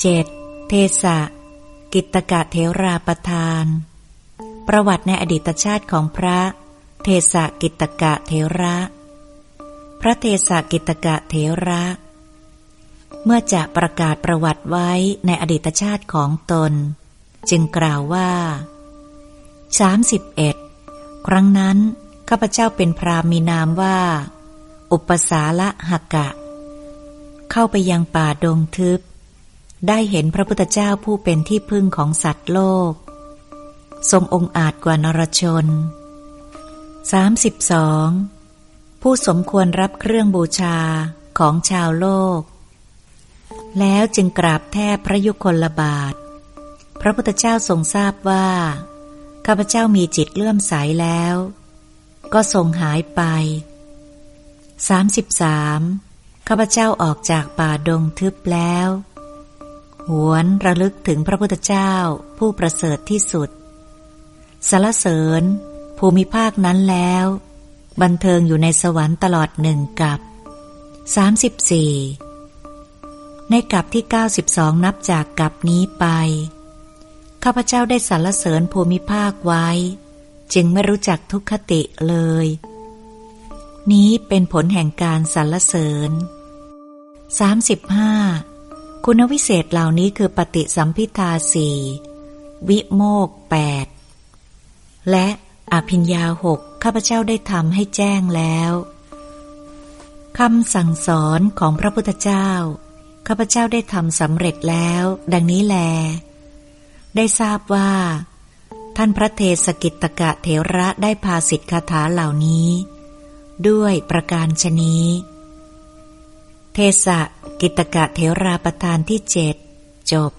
เจ็ดเทสะกิตกะเทราประทาน ประวัติในอดีตชาติของพระเทสะกิตกะเทระ พระเทสะกิตกะเทระ เมื่อจะประกาศประวัติไว้ในอดีตชาติของตน จึงกล่าวว่า 31 ครั้งนั้นข้าพเจ้าเป็นพราหมีนามว่า อุปสาละหกะ เข้าไปยังป่าดงทึบ ได้เห็นพระพุทธเจ้าผู้เป็นที่พึ่งของสัตว์โลก ทรงองค์อาจกว่านรชน 32. ผู้สมควรรับเครื่องบูชาของชาวโลก แล้วจึงกราบแทบพระยุคลบาท พระพุทธเจ้าทรงทราบว่า ข้าพเจ้ามีจิตเลื่อมใสแล้ว ก็ทรงหายไป 33. ข้าพเจ้าออกจากป่าดงทึบแล้ว หวนระลึกถึงพระพุทธเจ้าผู้ประเสริฐที่สุดสารเสริญ ภูมิภาคนั้นแล้ว บันเทิงอยู่ในสวรรค์ตลอดหนึ่งกับ 34 ในกับที่ 92 นับจากกับนี้ไป ข้าพเจ้าได้สรรเสริญภูมิภาคไว้ จึงไม่รู้จักทุกขติเลย นี้เป็นผลแห่งการสรรเสริญ 35. คุณวิเศษเหล่านี้คือปฏิสัมพิทาสี่วิโมกแปดและอภิญญาหกข้าพเจ้าได้ทำให้แจ้งแล้วคำสั่งสอนของพระพุทธเจ้า ข้าพเจ้าได้ทำสำเร็จแล้ว ดังนี้แล ได้ทราบว่า ท่านพระเทศกิตกะเถระได้พาสิทธิคาถาเหล่านี้ ด้วยประการชนีเทศ กิตกะเถราประธานที่เจ็ดจบ